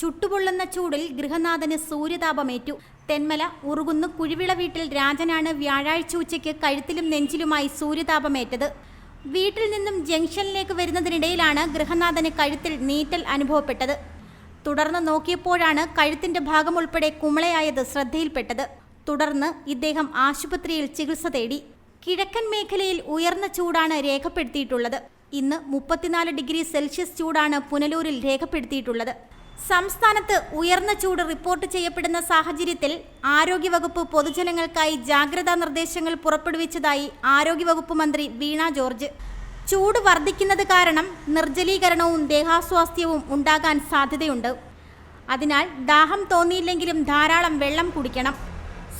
ചുട്ടുപൊള്ളുന്ന ചൂടിൽ ഗൃഹനാഥന് സൂര്യതാപമേറ്റു. തെന്മല ഉറുകുന്ന് കുഴിവിള വീട്ടിൽ രാജനാണ് വ്യാഴാഴ്ച ഉച്ചയ്ക്ക് കഴുത്തിലും നെഞ്ചിലുമായി സൂര്യതാപമേറ്റത്. വീട്ടിൽ നിന്നും ജംഗ്ഷനിലേക്ക് വരുന്നതിനിടയിലാണ് ഗൃഹനാഥന് കഴുത്തിൽ നീറ്റൽ അനുഭവപ്പെട്ടത്. തുടർന്ന് നോക്കിയപ്പോഴാണ് കഴുത്തിന്റെ ഭാഗം ഉൾപ്പെടെ കുമളയായത് ശ്രദ്ധയിൽപ്പെട്ടത്. തുടർന്ന് ഇദ്ദേഹം ആശുപത്രിയിൽ ചികിത്സ തേടി. കിഴക്കൻ മേഖലയിൽ ഉയർന്ന ചൂടാണ് രേഖപ്പെടുത്തിയിട്ടുള്ളത്. ഇന്ന് മുപ്പത്തിനാല് ഡിഗ്രി സെൽഷ്യസ് ചൂടാണ് പുനലൂരിൽ രേഖപ്പെടുത്തിയിട്ടുള്ളത്. സംസ്ഥാനത്ത് ഉയർന്ന ചൂട് റിപ്പോർട്ട് ചെയ്യപ്പെടുന്ന സാഹചര്യത്തിൽ ആരോഗ്യവകുപ്പ് പൊതുജനങ്ങൾക്കായി ജാഗ്രതാ നിർദ്ദേശങ്ങൾ പുറപ്പെടുവിച്ചതായി ആരോഗ്യവകുപ്പ് മന്ത്രി വീണ ജോർജ്. ചൂട് വർദ്ധിക്കുന്നത് കാരണം നിർജലീകരണവും ദേഹാസ്വാസ്ഥ്യവും ഉണ്ടാകാൻ സാധ്യതയുണ്ട്. അതിനാൽ ദാഹം തോന്നിയില്ലെങ്കിലും ധാരാളം വെള്ളം കുടിക്കണം.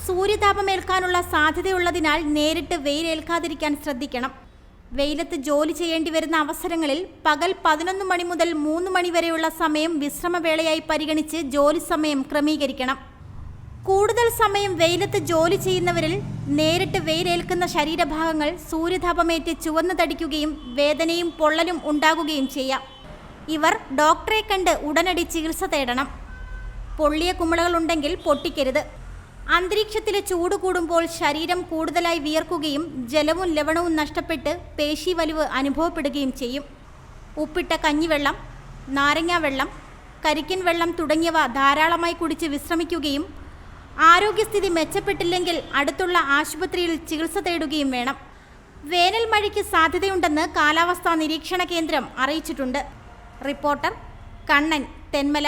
സൂര്യതാപമേൽക്കാനുള്ള സാധ്യതയുള്ളതിനാൽ നേരിട്ട് വെയിലേൽക്കാതിരിക്കാൻ ശ്രദ്ധിക്കണം. വെയിലത്ത് ജോലി ചെയ്യേണ്ടി വരുന്ന അവസരങ്ങളിൽ പകൽ പതിനൊന്ന് മണി മുതൽ മൂന്ന് മണി വരെയുള്ള സമയം വിശ്രമവേളയായി പരിഗണിച്ച് ജോലി സമയം ക്രമീകരിക്കണം. കൂടുതൽ സമയം വെയിലത്ത് ജോലി ചെയ്യുന്നവരിൽ നേരിട്ട് വെയിലേൽക്കുന്ന ശരീരഭാഗങ്ങൾ സൂര്യതാപമേറ്റ് ചുവന്നു തടിക്കുകയും വേദനയും പൊള്ളലും ഉണ്ടാകുകയും ചെയ്യാം. ഇവർ ഡോക്ടറെ കണ്ട് ഉടനടി ചികിത്സ തേടണം. പൊള്ളിയ കുമിളകളുണ്ടെങ്കിൽ പൊട്ടിക്കരുത്. അന്തരീക്ഷത്തിലെ ചൂട് കൂടുമ്പോൾ ശരീരം കൂടുതലായി വിയർക്കുകയും ജലവും ലവണവും നഷ്ടപ്പെട്ട് പേശി വലിവ് അനുഭവപ്പെടുകയും ചെയ്യും. ഉപ്പിട്ട കഞ്ഞിവെള്ളം നാരങ്ങാ വെള്ളം കരിക്കൻ വെള്ളം തുടങ്ങിയവ ധാരാളമായി കുടിച്ച് വിശ്രമിക്കുകയും ആരോഗ്യസ്ഥിതി മെച്ചപ്പെട്ടില്ലെങ്കിൽ അടുത്തുള്ള ആശുപത്രിയിൽ ചികിത്സ തേടുകയും വേണം. വേനൽ മഴയ്ക്ക് സാധ്യതയുണ്ടെന്ന് കാലാവസ്ഥാ നിരീക്ഷണ കേന്ദ്രം അറിയിച്ചിട്ടുണ്ട്. റിപ്പോർട്ടർ കണ്ണൻ തെന്മല.